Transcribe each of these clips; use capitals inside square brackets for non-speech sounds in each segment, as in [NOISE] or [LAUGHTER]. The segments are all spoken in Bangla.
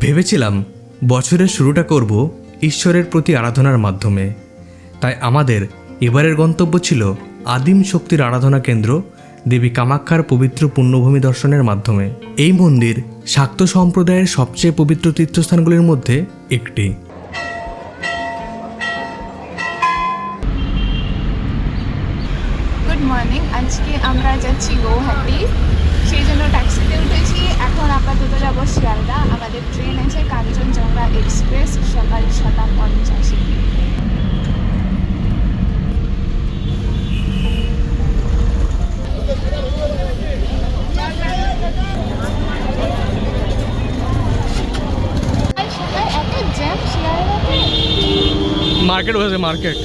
ভেবেছিলাম বছরের শুরুটা করব ঈশ্বরের প্রতি আরাধনার মাধ্যমে। তাই আমাদের এবারের গন্তব্য ছিল আদিম শক্তির আরাধনা কেন্দ্র দেবী কামাক্ষার পবিত্র পুণ্যভূমি দর্শনের মাধ্যমে। এই মন্দির শাক্ত সম্প্রদায়ের সবচেয়ে পবিত্র তীর্থস্থানগুলির মধ্যে একটি। আজকে আমরা যাচ্ছি গৌহাটি। সেই জন্য ট্যাক্সিতে এখন আপাতত যাব শিয়ালদা। আমাদের ট্রেন আছে কাঞ্চনজঙ্ঘা এক্সপ্রেস সকাল ছটা পঞ্চাশে। মার্কেট হয়েছে মার্কেট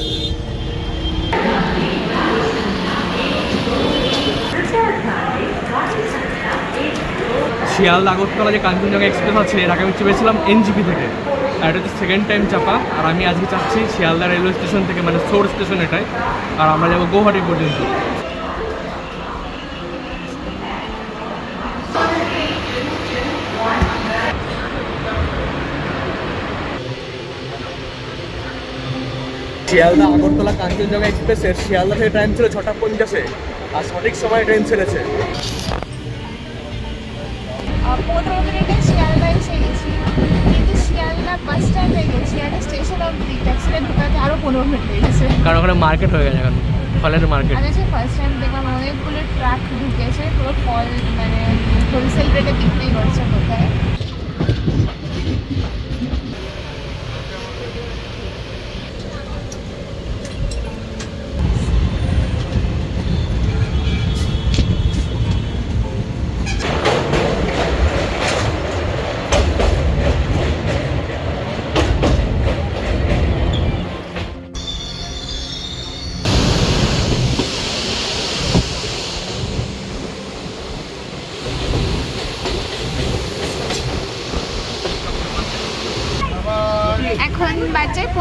শিয়ালদা আগরতলা যে কাঞ্চনজঙ্ঘা এক্সপ্রেস আছে, এর আগে আমি চেপেছিলাম এনজিপি থেকে। আর এটা হচ্ছে সেকেন্ড টাইম চাপা। আর আমি আজকে চাচ্ছি শিয়ালদা রেলওয়ে স্টেশন থেকে মানে সোর স্টেশন এটাই আর আমরা যাব গৌহাটি পর্যন্ত। শিয়ালদা আগরতলা কাঞ্চনজঙ্ঘা এক্সপ্রেসের শিয়ালদা থেকে টাইম ছিল ছটা পঞ্চাশে, আর সঠিক সময় ট্রেন ছেড়েছে। পনেরো মিনিটে শিয়ালদায় এসে গেছি কিন্তু শিয়ালদা বাস স্ট্যান্ডে গেছি আর স্টেশন অব্দি ট্যাক্সিতে ঢুকাতে আরও পনেরো মিনিট লেগেছে কারণ ওখানে মার্কেট হয়ে গেছে এখন ফলের মার্কেট আর ফার্স্ট টাইম দেখলাম অনেকগুলো ট্রাক ঢুকেছে পুরো ফল মানে হোলসেল রেটে বিক্রি করছে কোথায়?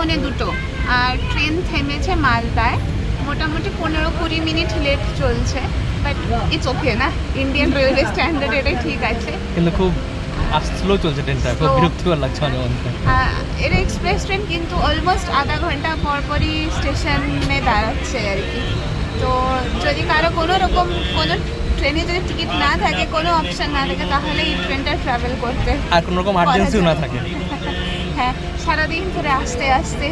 পৌনে দুটো। আর ট্রেন থেমেছে মালদায়। মোটামুটি পনেরো কুড়ি মিনিট লেট চলছে বাট ইটস ওকে না? ইন্ডিয়ান রেলওয়ে স্ট্যান্ডার্ড এটাই ঠিক আছে। কিন্তু খুব স্লো চলছে ট্রেনটা খুব বিরক্তিকর লাগছে অনেক এটা এক্সপ্রেস ট্রেন কিন্তু অলমোস্ট আধা ঘণ্টা পর পরই স্টেশনে দাঁড়াচ্ছে আর কি। তো যদি কারও কোনো রকম কোনো ট্রেনে যদি টিকিট না থাকে কোনো অপশন না থাকে তাহলে এই ট্রেনটা ট্রাভেল করতে আর কোনো রকম আর্জেন্সিও না থাকে। [LAUGHS] হ্যাঁ সারাদিন ধরে আসতে আসতে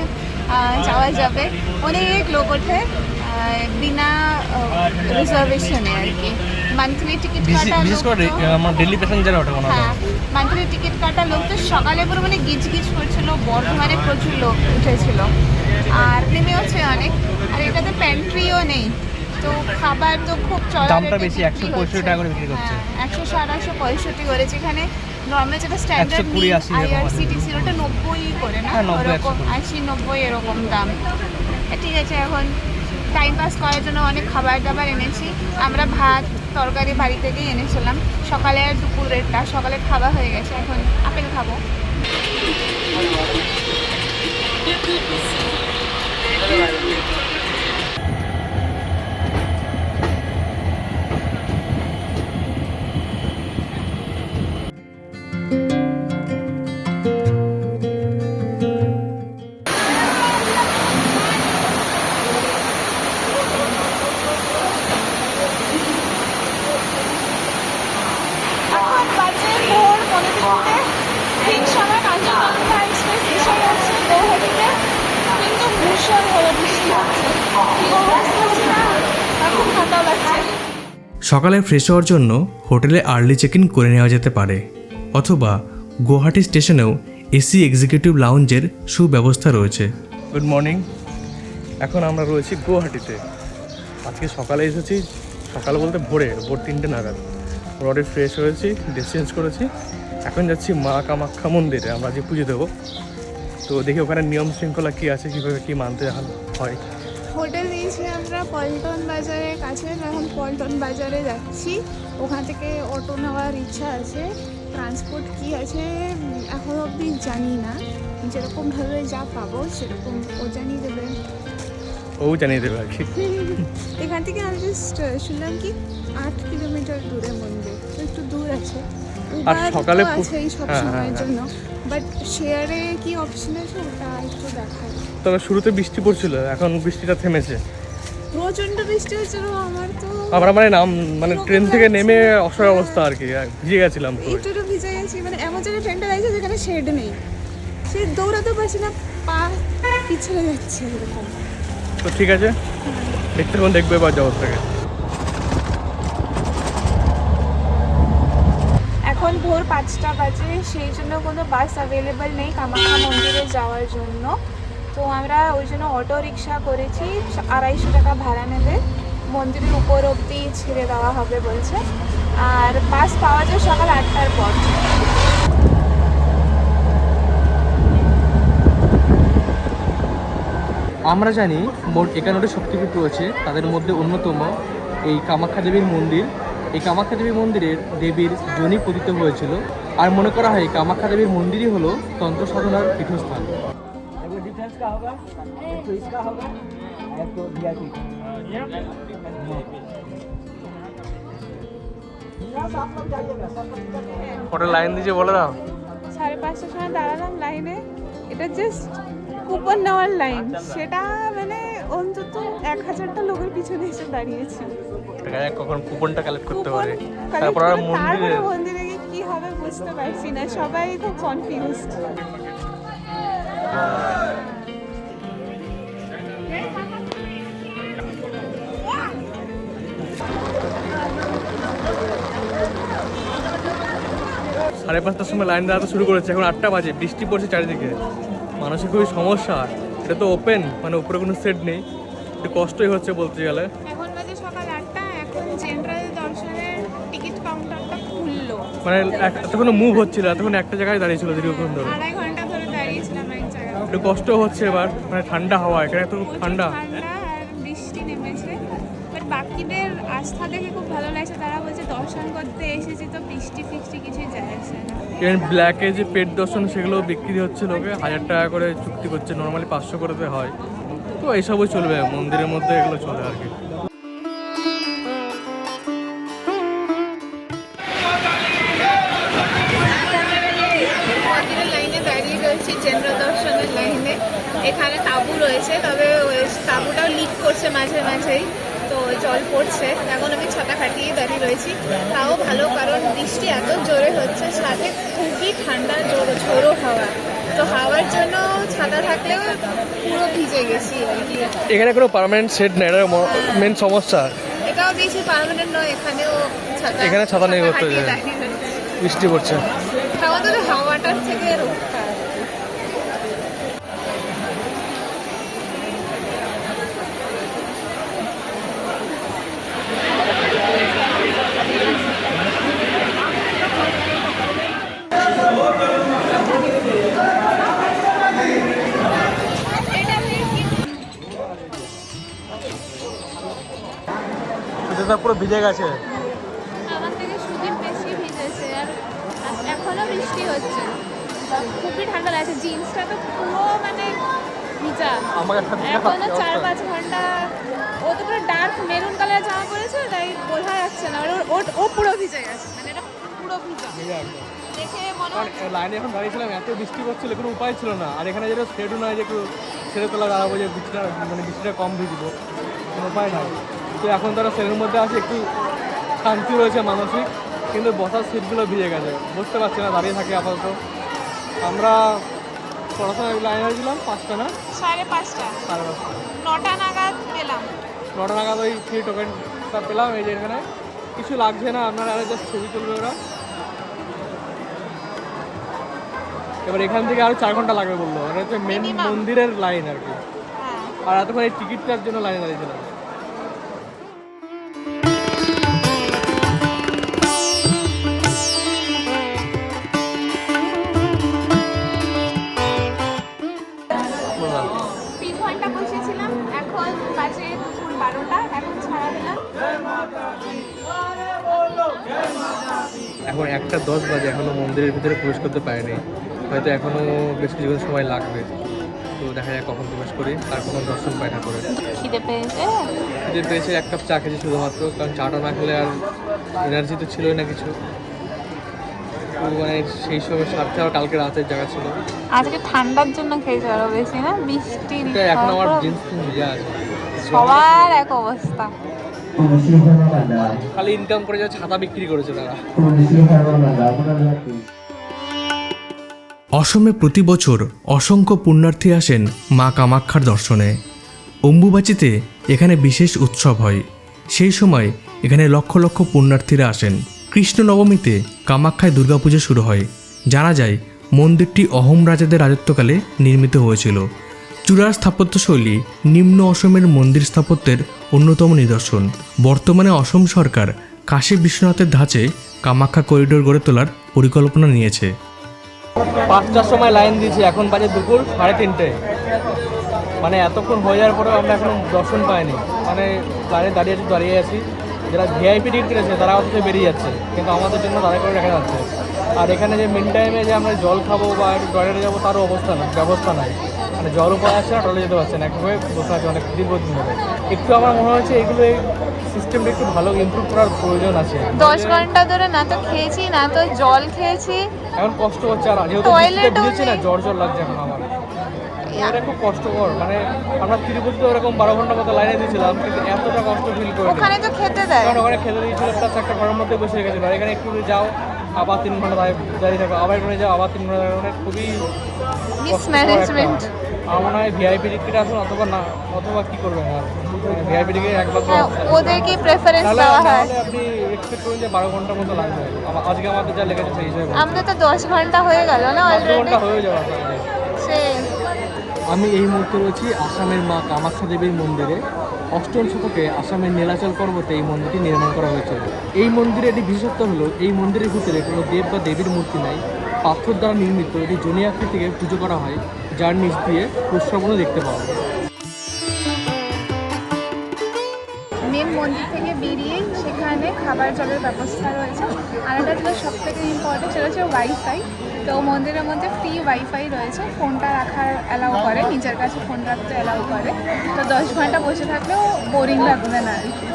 যাওয়া যাবে। অনেক লোক ওঠে বিনা রিজার্ভেশনে আর কি। মান্থলি টিকিট কাটা বিশেষ লোক করে তো- আমার ডেলি প্যাসেঞ্জার ওঠে মনে হয়। মান্থলি টিকিট কাটা লোক তো সকালে পুরো মানে গিজ গিজ করছিল বর্ধমানে প্রচুর লোক উঠেছিল। আর নেমেওছে অনেক। আর এটাতে প্যান্ট্রিও নেই। তো খাবার তো খুব চড়া দামটা বেশি, বিক্রি 165 টাকা করে বিক্রি করছে। হ্যাঁ একশো ষাট একশো পঁয়ষট্টি করেছে এখানে নর্মাল যেটা স্ট্যান্ডার্ড 120, 80 এরকম আইআরসিটিসি ওটা নব্বই করে না? হ্যাঁ, 90, ওরকম 120 আশি নব্বই এরকম দাম। ঠিক আছে এখন টাইম পাস করার জন্য অনেক খাবার দাবার এনেছি। আমরা ভাত তরকারি বাড়ি থেকেই এনেছিলাম। সকালে আর দুপুরেরটা সকালে খাওয়া হয়ে গেছে এখন আপেল খাব। এখন সকালে ফ্রেশ হওয়ার জন্য হোটেলে আর্লি চেক ইন করে নেওয়া যেতে পারে, অথবা গুয়াহাটি স্টেশনেও এসি এক্সিকিউটিভ লাউঞ্জের সুব্যবস্থা রয়েছে। গুড মর্নিং এখন আমরা রয়েছি গুয়াহাটিতে। আজকে সকালে এসেছি, সকাল বলতে ভোরে, ভোর তিনটে নাগাদ। রডে ফ্রেশ হয়েছি ড্রেস চেঞ্জ করেছি। এখন যাচ্ছি মা কামাখ্যা মন্দিরে, আমরা যে পুজো দেবো। তো দেখি ওখানে নিয়ম শৃঙ্খলা কী আছে, কীভাবে কী মানতে হয়। হোটেল নিয়েছি আমরা পল্টন বাজারের কাছে এখন পল্টন বাজারে যাচ্ছি। ওখান থেকে অটো নেওয়ার ইচ্ছা আছে ট্রান্সপোর্ট কি আছে এখন অবধি জানি না। যেরকমভাবে যা পাবো সেরকম ও জানিয়ে দেবে। ও জানিয়ে দেবে আর কি। এখান থেকে আমি জাস্ট শুনলাম কি আট কিলোমিটার দূরে মন্দির তো একটু দূর আছে। আর সকালে সব হ্যাঁ, হ্যাঁ, সময়ের হ্যাঁ। বাট শেয়ারে কি অপশন আছে? ওটা একটু দেখাই। তবে শুরুতে বৃষ্টি পড়ছিল এখন বৃষ্টিটা থেমেছে। প্রচণ্ড বৃষ্টি হচ্ছিল আমার তো আমরা মানে নাম মানে ট্রেন থেকে নেমে অসহায় অবস্থা আর কি ভিজে গেছিলাম পুরো একটু ভিজে গেছি মানে এমন জায়গায় ট্রেনটা আছে যেখানে শেড নেই। সে দৌড়াতে পারছি না পা পিছলে যাচ্ছে এরকম। তো ঠিক আছে দেখতে কোন দেখবে এবার জগৎ থেকে এখন ভোর পাঁচটা বাজে, সেই জন্য কোনো বাস অ্যাভেলেবেল নেই কামাখ্যা মন্দিরে যাওয়ার জন্য। তো আমরা ওই জন্য অটো রিক্সা করেছি, আড়াইশো টাকা ভাড়া নেবে। মন্দিরের উপর অব্দি ছেড়ে দেওয়া হবে বলছে। আর বাস পাওয়া যায় সকাল আটটার পর। আমরা জানি মোট একান্নটি শক্তিপীঠ রয়েছে, তাদের মধ্যে অন্যতম এই কামাখ্যা দেবীর মন্দির। এই কামাখ্যা দেবী মন্দিরের দেবীর জনি পতিত হয়েছিল। আর মনে করা হয় কামাখ্যা দেবীর মন্দিরই হলো তন্ত্র সাধনার পীঠস্থান। লাইন দিয়েছে বলে দাও। সাড়ে পাঁচটার সময় দাঁড়ালাম লাইনে। এটা জাস্ট কুপন নেওয়ার লাইন সেটা মানে অন্তত এক হাজারটা লোকের পিছনে এসে দাঁড়িয়েছি। দেখা যাক কখন কুপনটা কালেক্ট করতে পারে। তারপর আর মন্দিরে মন্দিরে গিয়ে কি হবে বুঝতে পারছি না। সবাই খুব কনফিউজড সাড়ে পাঁচটার সময় লাইন দাঁড়াতে শুরু করেছে। এখন আটটা বাজে বৃষ্টি পড়ছে চারিদিকে। মানুষের খুবই সমস্যা। এটা তো ওপেন মানে উপরে কোনো সেট নেই। একটু কষ্টই হচ্ছে বলতে গেলে। এখন বাজে সকাল আটটা এখন জেনারেল দর্শনের টিকিট কাউন্টারটা খুললো। মানে এতক্ষণ মুভ হচ্ছিল এতক্ষণ একটা জায়গায় দাঁড়িয়েছিল দীর্ঘক্ষণ ধরে। আড়াই ঘণ্টা ধরে দাঁড়িয়েছিলাম এক জায়গায়। একটু কষ্ট হচ্ছে এবার মানে ঠান্ডা হাওয়া এখানে তো ঠান্ডা। আস্থা দেখে খুব ভালো লাগছে। তারা বলছে দর্শন করতে এসেছি তো বৃষ্টি ফিষ্টি কিছুই যায় আসে না। ব্ল্যাকে যে পেট দর্শন সেগুলো বিক্রি হচ্ছে লোকে হাজার টাকা করে চুক্তি করছে নর্মালি পাঁচশো করতে হয়। তো এইসবই চলবে মন্দিরের মধ্যে এগুলো চলে আর কি। জেনারেল দর্শনের লাইনে। এখানে তাঁবু রয়েছে তবে ওই তাঁবুটাও লিক করছে মাঝে মাঝেই। জল পড়ছে। এখন আমি ছাতা কাটিয়ে দাঁড়িয়ে রয়েছি। তাও ভালো কারণ বৃষ্টি এত জোরে হচ্ছে সাথে খুবই ঠান্ডা জোর ঝোড়ো হাওয়া। তো হাওয়ার জন্য ছাতা থাকলেও পুরো ভিজে গেছি আর কি। এখানে কোনো পার্মানেন্ট সেট নেই এটা মেন সমস্যা। এটাও বেশি পার্মানেন্ট নয় এখানেও ছাতা এখানে ছাতা নেই। বৃষ্টি পড়ছে। তাও তো হাওয়াটার থেকে রক্ষা। পুরো ভিজে গেছে? আমার থেকে সুদীপ বেশি ভিজেছে আর আর এখনও বৃষ্টি হচ্ছে। খুবই ঠান্ডা লাগছে। জিন্সটা তো পুরো মানে ভিজা। এখনও চার পাঁচ ঘণ্টা। ও তো পুরো ডার্ক মেরুন কালার জামা পরেছে তাই বোঝা যাচ্ছে না। ওর ও পুরো ভিজে গেছে। মানে এটা পুরো ভিজা। দেখে মনে লাইনে এখন দাঁড়িয়েছিলাম এত বৃষ্টি পড়ছিল কোনো উপায় ছিল না। আর এখানে যেটা সেটও নয় যে একটু ছেড়ে তোলা দাঁড়াবো যে বৃষ্টিটা মানে বৃষ্টিটা কম ভিজবো কোনো উপায় নাই। তো এখন তারা সেলের মধ্যে আছে একটু শান্তি রয়েছে মানসিক কিন্তু বসার সিটগুলো ভিজে গেছে। বুঝতে পারছি না দাঁড়িয়ে থাকে আপাতত। আমরা পড়াশোনা লাইনে হয়েছিলাম পাঁচটা না? সাড়ে পাঁচটা। সাড়ে পাঁচটা। নটা নাগাদ পেলাম। নটা নাগাদ ওই ফ্রি টোকেনটা পেলাম এই যে এখানে। কিছু লাগছে না আপনারা আরও জাস্ট ছবি তুলবে ওরা। এবার এখান থেকে আরও চার ঘণ্টা লাগবে বলল। এটা হচ্ছে মেন মন্দিরের লাইন আর কি। হ্যাঁ। আর এতক্ষণ এই টিকিটটার জন্য লাইনে দাঁড়িয়েছিলাম ভিতরে প্রবেশ করতে পারেনি। হয়তো এখনও বেশ কিছুক্ষণ সময় লাগবে। তো দেখা যায় কখন প্রবেশ করি। আর কখন দর্শন পাই না করে খিদে পেয়েছে? খিদে পেয়েছে এক কাপ চা খেয়েছি শুধুমাত্র। কারণ চাটা না খেলে আর এনার্জি তো ছিলই না কিছু। মানে সেই সময় স্বার্থে আমার কালকে রাতের জায়গা ছিল। আজকে ঠান্ডার জন্য খেয়েছে আরও বেশি না? বৃষ্টি এখন আমার জিন্স ভিজা আছে। সবার এক অবস্থা। খালি ইনকাম করে যা ছাতা বিক্রি করেছে তারা। অসমে প্রতি বছর অসংখ্য পুণ্যার্থী আসেন মা কামাক্ষার দর্শনে। অম্বুবাচিতে এখানে বিশেষ উৎসব হয়। সেই সময় এখানে লক্ষ লক্ষ পুণ্যার্থীরা আসেন। কৃষ্ণ নবমীতে কামাক্ষায় দুর্গাপুজো শুরু হয়। জানা যায়, মন্দিরটি অহোম রাজাদের রাজত্বকালে নির্মিত হয়েছিল। চূড়ার স্থাপত্যশৈলী নিম্ন অসমের মন্দির স্থাপত্যের অন্যতম নিদর্শন। বর্তমানে অসম সরকার কাশী বিশ্বনাথের ধাঁচে কামাখ্যা করিডোর গড়ে তোলার পরিকল্পনা নিয়েছে। পাঁচটার সময় লাইন দিয়েছি, এখন বাজে দুপুর সাড়ে তিনটে। মানে এতক্ষণ হয়ে যাওয়ার পরেও আমরা এখন দর্শন পাইনি। মানে লাইনে দাঁড়িয়ে আছি দাঁড়িয়ে আছি। যারা ভিআইপি টিকিট করেছে তারা অথচ বেরিয়ে যাচ্ছে। কিন্তু আমাদের জন্য দাঁড়িয়ে করে দেখা যাচ্ছে। আর এখানে যে মেন টাইমে যে আমরা জল খাব বা টয়লেটে যাব, তারও অবস্থা ব্যবস্থা নাই। মানে জলও পাওয়া যাচ্ছে না টয়লেট যেতে পারছে না একভাবে বসে আছে অনেক দীর্ঘদিন ধরে। একটু আমার মনে হচ্ছে এগুলো এই সিস্টেমটা একটু ভালো ইমপ্রুভ করার প্রয়োজন আছে। দশ ঘণ্টা ধরে না তো খেয়েছি না তো জল খেয়েছি। এখন কষ্ট হচ্ছে আর যেহেতু ভিজেছি না জ্বর জ্বর লাগছে এখন আমার। এটা খুব কষ্টকর মানে আমরা তিরুপতিতে ওরকম বারো ঘণ্টা মতো লাইনে দিয়েছিলাম কিন্তু এতটা কষ্ট ফিল করে ওখানে তো খেতে দেয়। কারণ ওখানে খেতে দিয়েছিল প্লাস একটা ঘরের মধ্যে বসে রেখেছিল আর এখানে একটু যাও আবার তিন ঘণ্টা দাঁড়িয়ে থাকো আবার এখানে যাও আবার তিন ঘণ্টা মানে খুবই মিসম্যানেজমেন্ট আমার মনে হয় ভিআইপি টিকিট আসুন অথবা না অথবা কি করবেন আর? ভিআইপি টিকিট একবার তো হ্যাঁ ওদের কি প্রেফারেন্স দেওয়া হয়। আপনি এক্সপেক্ট করুন যে বারো ঘণ্টার মতো লাগবে। আমা- আজকে আমাদের যা লেগেছে সেই হিসেবে। আমাদের তো দশ ঘণ্টা হয়ে গেল না অলরেডি ঘণ্টা হয়ে আসলে। আমি এই মুহূর্তে রয়েছি আসামের মা কামাখ্যা দেবীর মন্দিরে। অষ্টম শতকে আসামের নীলাচল পর্বতে এই মন্দিরটি নির্মাণ করা হয়েছিল। এই মন্দিরের একটি বিশেষত্ব হলো এই মন্দিরের ভিতরে কোনো দেব বা দেবীর মূর্তি নাই। পাথর দ্বারা নির্মিত এটি জনি আকৃতিকে পুজো করা হয়। যার নিচ দিয়ে প্রশ্রবণও দেখতে পাওয়া যায়। মেন মন্দির থেকে বেরিয়ে সেখানে খাবার জলের ব্যবস্থা রয়েছে। আর একটা যেটা সব থেকে ইম্পর্টেন্ট সেটা হচ্ছে ওয়াইফাই তো মন্দিরের মধ্যে ফ্রি ওয়াইফাই রয়েছে। ফোনটা রাখার অ্যালাউ করে। নিজের কাছে ফোন রাখতে অ্যালাউ করে। তো দশ ঘণ্টা বসে থাকলেও বোরিং লাগবে না আর কি।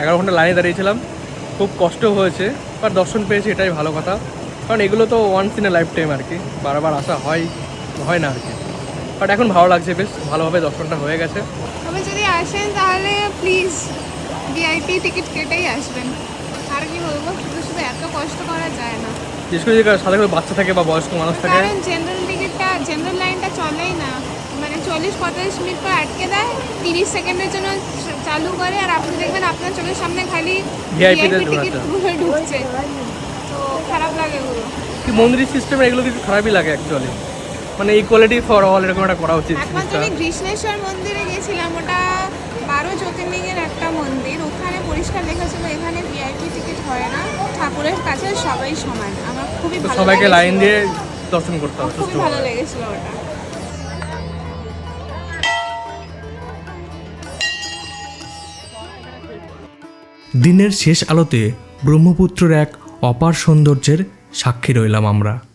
এগারো ঘণ্টা লাইনে দাঁড়িয়েছিলাম। খুব কষ্ট হয়েছে বাট দর্শন পেয়েছি এটাই ভালো কথা। কারণ এগুলো তো once in a life time আর কি বারবার আসা হয় হয় না আর কি। বাট এখন ভালো লাগছে বেশ ভালোভাবে দর্শনটা হয়ে গেছে। তবে যদি আসেন তাহলে প্লিজ ভিআইপি টিকিট কেটেই আসবেন। আর কি বলব শুধু শুধু এত কষ্ট করা যায় না। বিশেষ করে যে সাথে করে বাচ্চা থাকে বা বয়স্ক মানুষ থাকে। কারণ জেনারেল টিকিটটা জেনারেল লাইনটা চলেই না। চল্লিশ পঁয়তাল্লিশ মিনিট পর আটকে দেয় তিরিশ সেকেন্ডের জন্য চালু করে আর আপনি দেখবেন আপনার চোখের সামনে খালি। ঢুকছে। তো খারাপ লাগে ওগুলো কি মন্দিরের সিস্টেমে এগুলো কিছু খারাপই লাগে অ্যাকচুয়ালি মানে ইকুয়ালিটি ফর অল এরকম একটা করা উচিত একমাত্র আমি কৃষ্ণেশ্বর মন্দিরে গেছিলাম ওটা বারো জ্যোতির্লিঙ্গের একটা মন্দির। ওখানে পরিষ্কার লেখা ছিল এখানে ভিআইপি টিকিট হয় না। ঠাকুরের কাছে সবাই সমান। আমার খুবই ভালো সবাইকে লাইন দিয়ে দর্শন করতে হবে খুবই ভালো লেগেছিল ওটা। দিনের শেষ আলোতে ব্রহ্মপুত্রের এক অপার সৌন্দর্যের সাক্ষী রইলাম আমরা।